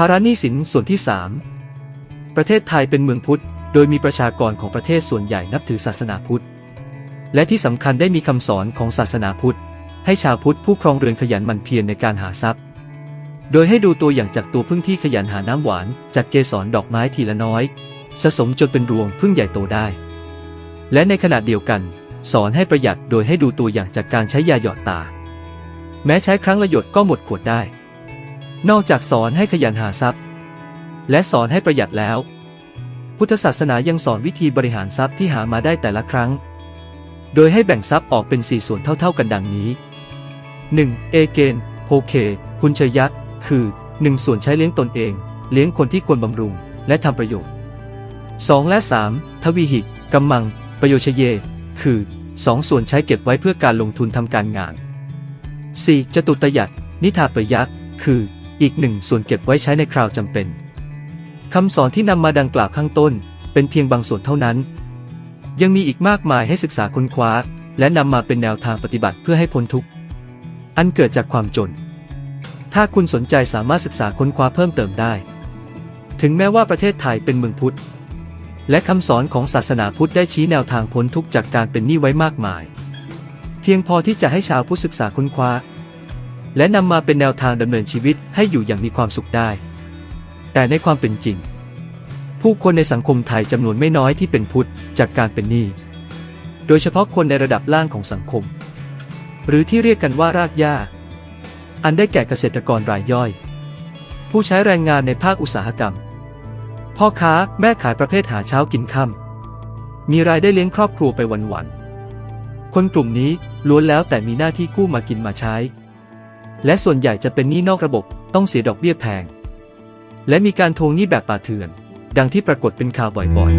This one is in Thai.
ภาระหนี้สินส่วนที่ 3 ประเทศไทยเป็นเมืองพุทธ โดยมีประชากรของประเทศส่วนใหญ่นับถือศาสนาพุทธ และที่สำคัญได้มีคำสอนของศาสนาพุทธ ให้ชาวพุทธผู้ครองเรือนขยันหมั่นเพียรในการหาทรัพย์ โดยให้ดูตัวอย่างจากตัวพึ่งที่ขยันหาน้ำหวาน จากเกสรดอกไม้ทีละน้อย สะสมจนเป็นรวงพึ่งใหญ่โตได้ และในขณะเดียวกัน สอนให้ประหยัดโดยให้ดูตัวอย่างจากการใช้ยาหยอดตา แม้ใช้ครั้งละหยดก็หมดขวดได้ นอกจากสอนให้ขยันหาทรัพย์ และสอนให้ประหยัดแล้ว พุทธศาสนายังสอนวิธีบริหารทรัพย์ที่หามาได้แต่ละครั้ง โดยให้แบ่งทรัพย์ออกเป็น 4 ส่วนเท่าๆกันดังนี้ 1. เอเกนโพเคพุนเชยักคือ 1 ส่วนใช้เลี้ยงตนเอง เลี้ยงคนที่ควรบำรุง และทำประโยชน์ 2 และ 3. ทวีหิตกำมัง ประโยชเย คือ 2 ส่วนใช้เก็บไว้เพื่อการลงทุนทำการงาน 4. จตุตยัตนิทาประยักคือ อีกหนึ่งส่วนเก็บไว้ใช้ในคราวจำเป็นคำสอนที่นำมาดังกล่าวข้างต้น เป็นเพียงบางส่วนเท่านั้น ยังมีอีกมากมายให้ศึกษาค้นคว้า และนำมาเป็นแนวทางปฏิบัติเพื่อให้พ้นทุกข์อันเกิดจากความจน ถ้าคุณสนใจสามารถศึกษาค้นคว้าเพิ่มเติมได้ ถึงแม้ว่าประเทศไทยเป็นเมืองพุทธ และคำสอนของศาสนาพุทธได้ชี้แนวทางพ้นทุกข์จากการเป็นหนี้ไว้มากมาย เพียงพอที่จะให้ชาวพุทธศึกษาค้นคว้า และนำมาเป็นแนวทางดำเนินชีวิตให้อยู่อย่างมีความสุขได้ แต่ในความเป็นจริง ผู้คนในสังคมไทยจำนวนไม่น้อยที่เป็นพุทธจากการเป็นหนี้โดยเฉพาะคนในระดับล่างของสังคม หรือที่เรียกกันว่ารากหญ้า อันได้แก่เกษตรกรรายย่อย ผู้ใช้แรงงานในภาคอุตสาหกรรม พ่อค้าแม่ขายประเภทหาเช้ากินค่ำมีรายได้เลี้ยงครอบครัวไปวันๆคนกลุ่มนี้ล้วนแล้วแต่มีหน้าที่กู้มากินมาใช้ และส่วนใหญ่จะเป็นหนี้นอกระบบต้องเสียดอกเบี้ยแพง และมีการทวงหนี้แบบป่าเถื่อน ดังที่ปรากฏเป็นข่าวบ่อย